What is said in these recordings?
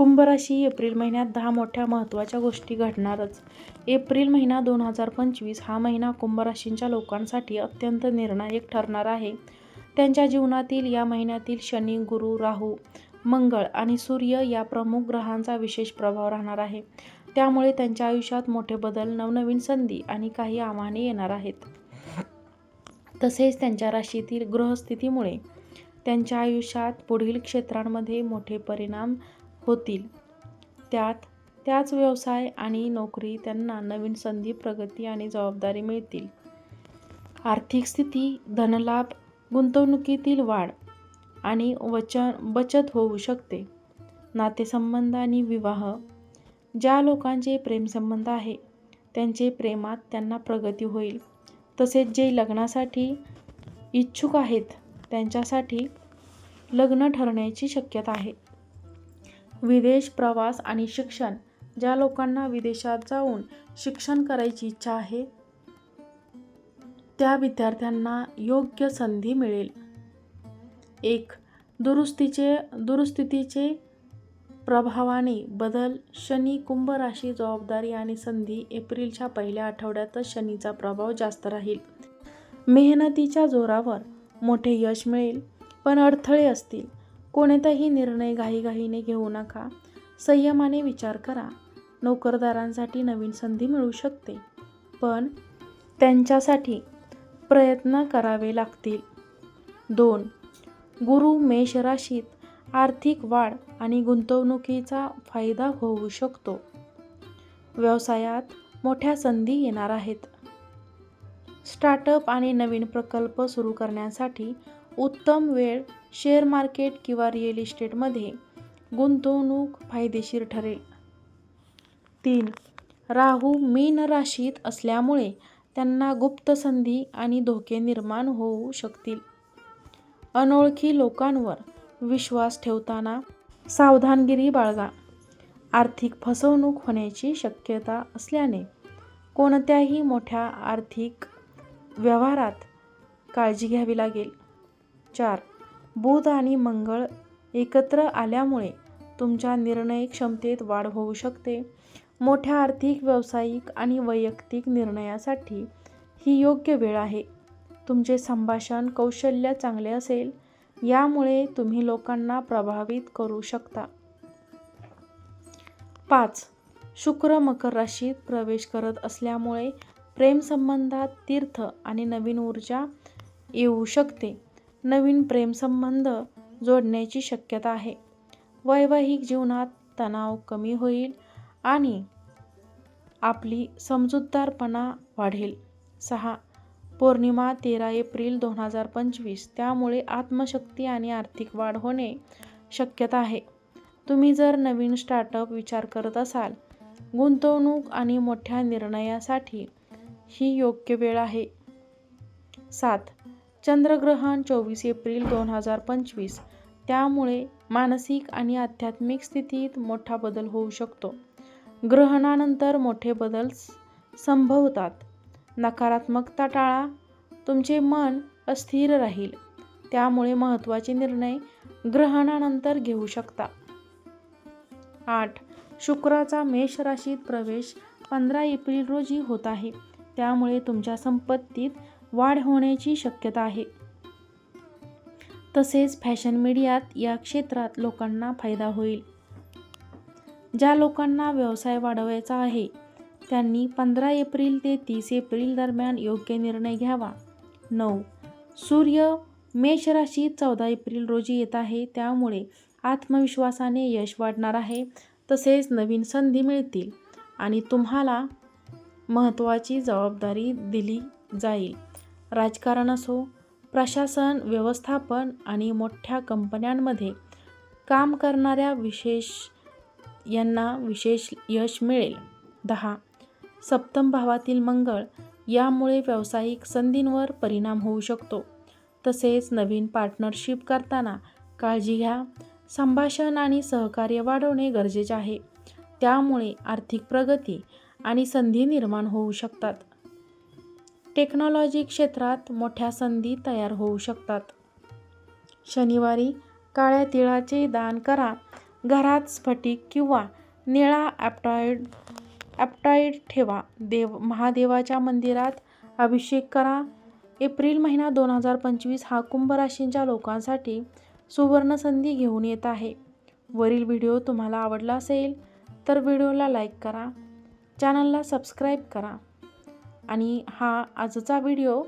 कुंभ राशी एप्रिल महिन्यात दहा मोठ्या महत्त्वाच्या गोष्टी घडणारच. एप्रिल महिना दोन हजार पंचवीस हा महिना कुंभराशींच्या लोकांसाठी अत्यंत निर्णायक ठरणार आहे. त्यांच्या जीवनातील या महिन्यातील शनी, गुरु, राहू, मंगळ आणि सूर्य या प्रमुख ग्रहांचा विशेष प्रभाव राहणार आहे. त्यामुळे त्यांच्या आयुष्यात मोठे बदल, नवनवीन संधी आणि काही आव्हाने येणार आहेत. तसेच त्यांच्या राशीतील ग्रहस्थितीमुळे त्यांच्या आयुष्यात पुढील क्षेत्रांमध्ये मोठे परिणाम होतील. त्यात त्याच व्यवसाय आणि नोकरी त्यांना नवीन संधी, प्रगती आणि जबाबदारी मिळतील. आर्थिक स्थिती, धनलाभ, गुंतवणुकीतील वाढ आणि बचत होऊ शकते. नातेसंबंध आणि विवाह, ज्या लोकांचे प्रेमसंबंध आहे त्यांचे प्रेमात त्यांना प्रगती होईल. तसेच जे लग्नासाठी इच्छुक आहेत त्यांच्यासाठी लग्न ठरण्याची शक्यता आहे. विदेश प्रवास आणि शिक्षण, ज्या लोकांना विदेशात जाऊन शिक्षण करायची इच्छा आहे त्या विद्यार्थ्यांना योग्य संधी मिळेल. एक. दुरुस्तीचे दुरुस्थितीचे प्रभावाने बदल शनी कुंभ राशी जबाबदारी आणि संधी, एप्रिलच्या पहिल्या आठवड्यातच शनीचा प्रभाव जास्त राहील. मेहनतीच्या जोरावर मोठे यश मिळेल. पण अडथळे असतील. कोणताही निर्णय घाईघाईने घेऊ नका. संयमाने विचार करा. नोकरदारांसाठी नवीन संधी मिळू शकते. पण त्यांच्यासाठी प्रयत्न करावे लागतील. दोन. गुरु मेष राशीत आर्थिक वाढ आणि गुंतवणुकीचा फायदा होऊ शकतो. व्यवसायात मोठ्या संधी येणार आहेत. स्टार्टअप आणि नवीन प्रकल्प सुरू करण्यासाठी उत्तम वेळ शेअर मार्केट किंवा रिअल इस्टेटमध्ये गुंतवणूक फायदेशीर ठरेल. तीन. राहू मीन राशीत असल्यामुळे त्यांना गुप्त संधी आणि धोके निर्माण होऊ शकतील. अनोळखी लोकांवर विश्वास ठेवताना सावधानगिरी बाळगा. आर्थिक फसवणूक होण्याची शक्यता असल्याने कोणत्याही मोठ्या आर्थिक व्यवहारात काळजी घ्यावी लागेल. चार. बुध आणि मंगळ एकत्र आल्यामुळे तुमच्या निर्णय क्षमतेत वाढ होऊ शकते. मोठ्या आर्थिक, व्यावसायिक आणि वैयक्तिक निर्णयासाठी ही योग्य वेळ आहे. तुमचे संभाषण कौशल्य चांगले असेल यामुळे तुम्ही लोकांना प्रभावित करू शकता. पाच. शुक्र मकर राशीत प्रवेश करत असल्यामुळे प्रेमसंबंधात तीर्थ आणि नवीन ऊर्जा येऊ शकते. नवीन प्रेमसंबंध जोडण्याची शक्यता आहे. वैवाहिक जीवनात तणाव कमी होईल आणि आपली समजूतदारपणा वाढेल. सहा. पौर्णिमा तेरा एप्रिल दोन हजार पंचवीस, त्यामुळे आत्मशक्ती आणि आर्थिक वाढ होणे शक्यता आहे. तुम्ही जर नवीन स्टार्टअप विचार करत असाल, गुंतवणूक आणि मोठ्या निर्णयासाठी ही योग्य वेळ आहे. सात. चंद्रग्रहण चोवीस एप्रिल दोन हजार पंचवीस, त्यामुळे मानसिक आणि आध्यात्मिक स्थितीत मोठा बदल होऊ शकतो. ग्रहणानंतर मोठे बदल संभवतात. नकारात्मकता टाळा. तुमचे मन अस्थिर राहील. त्यामुळे महत्त्वाचे निर्णय ग्रहणानंतर घेऊ शकता. आठ. शुक्राचा मेष राशीत प्रवेश पंधरा एप्रिल रोजी होत आहे. त्यामुळे तुमच्या संपत्तीत वाढ होण्याची शक्यता आहे. तसेच फॅशन, मीडियात या क्षेत्रात लोकांना फायदा होईल. ज्या लोकांना व्यवसाय वाढवायचा आहे त्यांनी पंधरा एप्रिल ते तीस एप्रिल दरम्यान योग्य निर्णय घ्यावा. नऊ. सूर्य मेष राशीत चौदा एप्रिल रोजी येत आहे. त्यामुळे आत्मविश्वासाने यश वाढणार आहे. तसेच नवीन संधी मिळतील आणि तुम्हाला महत्त्वाची जबाबदारी दिली जाईल. राजकारण असो, प्रशासन, व्यवस्थापन आणि मोठ्या कंपन्यांमध्ये काम करणाऱ्या विशेष यांना विशेष यश मिळेल. दहा. सप्तम भावातील मंगळ यामुळे व्यावसायिक संधींवर परिणाम होऊ शकतो. तसेच नवीन पार्टनरशिप करताना काळजी घ्या. संभाषण आणि सहकार्य वाढवणे गरजेचे आहे. त्यामुळे आर्थिक प्रगती आणि संधी निर्माण होऊ शकतात. टेक्नॉलॉजी क्षेत्रात मोठ्या संधी तयार होऊ शकतात. शनिवारी काळ्या तिळाचे दान करा. घरात स्फटिक किंवा निळा ॲप्टॉइड ॲप्टाईड ठेवा देव महादेवाच्या मंदिरात अभिषेक करा एप्रिल महिना दोन हजार पंचवीस हा कुंभ राशींच्या लोकांसाठी सुवर्ण संधी घेऊन येत आहे वरील व्हिडिओ तुम्हाला आवडला असेल तर व्हिडिओला लाईक करा चॅनलला सबस्क्राईब करा. आणि हा आजचा व्हिडिओ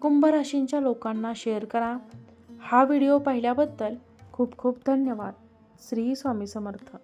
कुंभराशींच्या लोकांना शेअर करा. हा व्हिडिओ पाहिल्याबद्दल खूप खूप धन्यवाद. श्री स्वामी समर्थ.